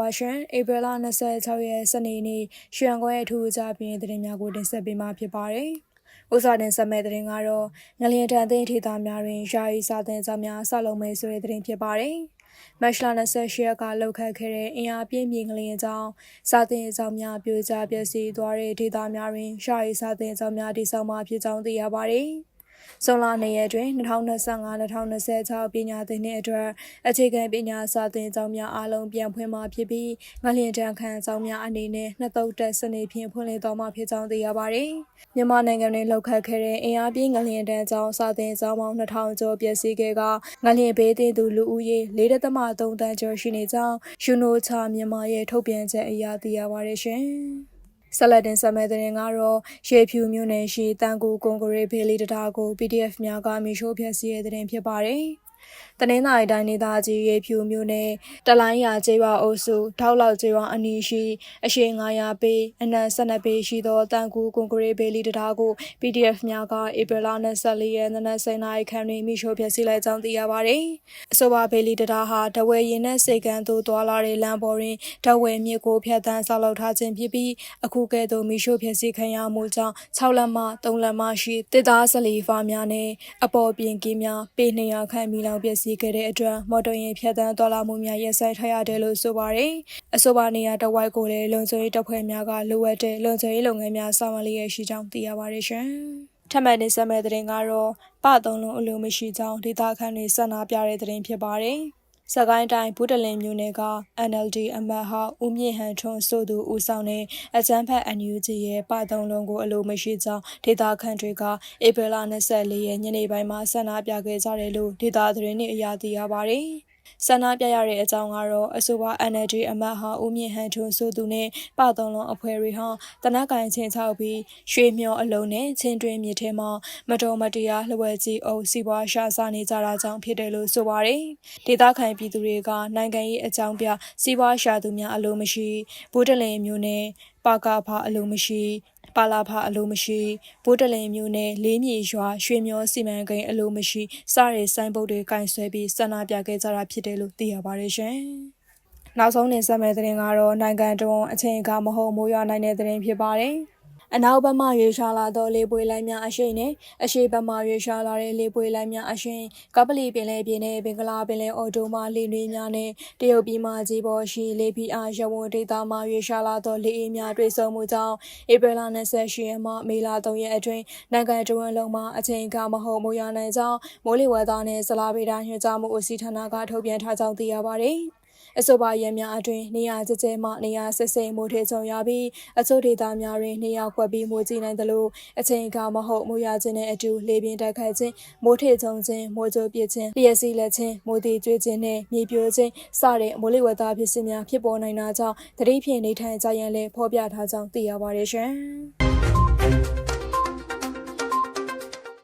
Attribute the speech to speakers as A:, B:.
A: ပါရှင်ဧပြီလ26ရက်စနေနေ့ရွှေရန်ကွဲအထူးအကြပြင်းသတင်းများကိုတင်ဆက်ပေးမှာဖြစ်ပါတယ်။ဥစားတင်ဆက်မဲ့သတင်းကတော့ငလျင်တန်သိန်းထေသားများတွင်ယာယီစာတင်စာများဆောက်လုပ်မယ်ဆိုတဲ့သတင်းဖြစ်ပါတယ်။မတ်လ28ရက်ကလှုပ်ခတ်ခဲ့တဲ့အင်အားပြင်းပြင်းငလျင်ကြောင့်စာတင်အကြောင်းများပြိုကျပျက်စီးသွားတဲ့ဒေသများတွင်ယာယီစာတင်အကြောင်းများတည်ဆောက်မှဖြစ်ကြောင်းသိရပါတယ်။ ဇွန်လ၂ရက်တွင်2025-2026ပညာသင်နှစ်အတွက်အခြေခံပညာစာသင်ကျောင်းများအားလုံးပြန်ဖွင့်မှာဖြစ်ပြီးငလျင်တန်းခံကျောင်းများအနေနဲ့နှစ်သုတ်တက်စနစ်ဖြင့်ဖွင့်လှစ်တော်မှာဖြစ်ကြောင်းသိရပါတယ်။မြန်မာနိုင်ငံတွင်လှုပ်ခတ်ခဲ့တဲ့အင်အားပြင်းငလျင်တန်းကျောင်းစာသင်ကျောင်းပေါင်း2000ကျော်ပျက်စီးခဲ့ကငလျင်ဘေးသင့်သူလူဦးရေ4.3တန်းကျော်ရှိနေကြောင်းယူနိုချာမြန်မာရဲ့ထုတ်ပြန်ချက်အရသိရပါတယ်ရှင်။ ဆက်လက်တင်ဆက်မဲ့တဲ့ရင်ကတော့ရေဖြူမြို့နယ်ရှိတန်ကူကွန်ကရစ်ဖေးလီတတာကို PDF များကမီရှိုးဖျက်ဆီးတဲ့တဲ့ဖြစ်ပါတယ်။တနင်္သာရီတိုင်းဒေသကြီးရေဖြူမြို့နယ်တလိုင်းရာကျေးရွာအုပ်စုထောက်လောက်ကျေးရွာအနီးရှိအရှိ900ပေအနက်12ပေရှိသောတန်ကူကွန်ကရစ်ဘေလီတတားကို PDF များကဧပြီလ24ရက်နေ့နက်7:00နာရီခန့်တွင်မိရှို့ဖျက်ဆီးလိုက်ကြောင်းသိရပါတယ်။အဆိုပါဘေလီတတားဟာတဝဲရင်နဲ့စေကန်သို့သွာလာတဲ့လမ်းပေါ်တွင်တဝဲမြစ်ကိုဖျက်တမ်းဆောက်လုပ်ထားခြင်းဖြစ်ပြီးအခုကဲ့သို့မိရှို့ဖျက်ဆီးခံရမှုကြောင့်6လက်မ3လက်မရှိတစ်သားစလီဖာများနဲ့အပေါ်ပြင်ကင်းများပေ200ခန့်မိလောင်ပျက်စီးခဲ့တဲ့အတွက်မော်တော်ယာဉ်ဖြတ်သန်းသွားလာမှုများရပ်ဆိုင်းထားရတယ်လို့ဆိုပါတယ်။အဆိုပါနေရာတဝိုက်ကိုလည်းလုံခြုံရေးတပ်ဖွဲ့များကလိုအပ်တဲ့လုံခြုံရေးလုပ်ငန်းများဆောင်ရွက်လျက်ရှိကြောင်းသိရပါတယ်ရှင်။ထပ်မံနေဆက်မဲ့တဲ့တင်ကတော့ပသုံးလုံးအလိုမရှိကြောင်းဒေသခံတွေဆက်နာပြတဲ့တဲ့တင်ဖြစ်ပါတယ်။ စကိုင်းတိုင်းဘူးတလင်မြို့နယ်က NLD အမတ်ဟောက်ဦးမြင့်ဟန်ထွန်းဆိုသူဦးဆောင်တဲ့အကြမ်းဖက် NUG ရဲ့ပသုံးလုံးကိုအလိုမရှိကြောင်းဒေတာခန့်တွေကဧပြီလ24ရက်ညနေပိုင်းမှာဆန္ဒပြခဲ့ကြတယ်လို့ဒေတာသတင်းတွေအရသိရပါတယ်။ ဆန္ဒပြရတဲ့အကြောင်းကတော့အဆိုပါ NLD အမတ်ဟာဦးမြင့်ဟန်ထွန်းဆိုသူနဲ့ပသုံးလုံးအဖွဲ့တွေဟာတနက်ကင်ချင်းချောက်ပြီးရွှေမျောအလုံးနဲ့ချင်းတွင်းမြစ်ထဲမှာမတော်မတရားလှဝဲကြီးအုပ်စီးပွားရှာစားနေကြတာကြောင့်ဖြစ်တယ်လို့ဆိုပါတယ်။ဒေသခံပြည်သူတွေကနိုင်ငံရေးအကြောင်းပြစီးပွားရှာသူများအလိုမရှိဘိုးတလင်မျိုးနဲ့ပါကာဖာအလိုမရှိ ပါလာဖာအလိုမရှိဘိုးတလင်မျိုးနဲ့လေးမြေရွာရွှေမျောစီမံကိန်းအလိုမရှိစတဲ့စိုင်းပုတ်တွေကင်ဆွဲပြီးဆန္ဒပြခဲ့ကြတာဖြစ်တယ်လို့သိရပါတယ်ရှင်။နောက်ဆုံးတင်ဆက်မယ့်သတင်းကတော့နိုင်ငံတော်အချိန်အခါမဟုတ်မိုးရွာနိုင်တဲ့သတင်းဖြစ်ပါတယ်။ အနောက်ဘက်မှရွေရှာလာသောလေပွေလိုင်းများအရှိန်နဲ့အရှေ့ဘက်မှရွေရှာလာတဲ့လေပွေလိုင်းများအရှိန်ကပလီပင်လယ်ပြင်နဲ့ဘင်္ဂလားပင်လယ်အော်တိုမှလေနွေးများနဲ့တရုတ်ပြည်မှကြီးပေါ်ရှိလေပီအားရဝွန်ဒေသမှရွေရှာလာသောလေအေးများတွေ့ဆုံမှုကြောင့်ဧပြီလ28ရက်မှမေလ3ရက်အတွင်းနိုင်ငံတော်ဝန်လုံးမှအချိန်ကမဟုတ်မိုးရွာနိုင်ကြောင်းမိုးလေဝသနဲ့ဇလာဗေဒညွှန်ကြားမှုဦးစီးဌာနကထုတ်ပြန်ထားကြောင်းသိရပါတယ်။ အဆိုပါရဲများအတွင်းနေရာကျကျမှနေရာစစ်စိမ်မိုးထေချုံရပြီးအချို့ဒေသများတွင်နေရာကွက်ပြီးမိုးကြီးနိုင်သလိုအချိန်အခါမဟုတ်မိုးရွာခြင်းနဲ့အတူလေပြင်းတိုက်ခတ်ခြင်းမိုးထေချုံခြင်းမိုးကြိုးပစ်ခြင်းလျှက်စီးလက်ခြင်းမိုးတီကျွေးခြင်းနဲ့မြေပြိုခြင်းစတဲ့မိုးလေဝသဖြစ်စဉ်များဖြစ်ပေါ်နိုင်တာကြောင့်သတိဖြင့်နေထိုင်ကြရန်လည်းဖော်ပြထားကြောင်းသိရပါတယ်ရှင်။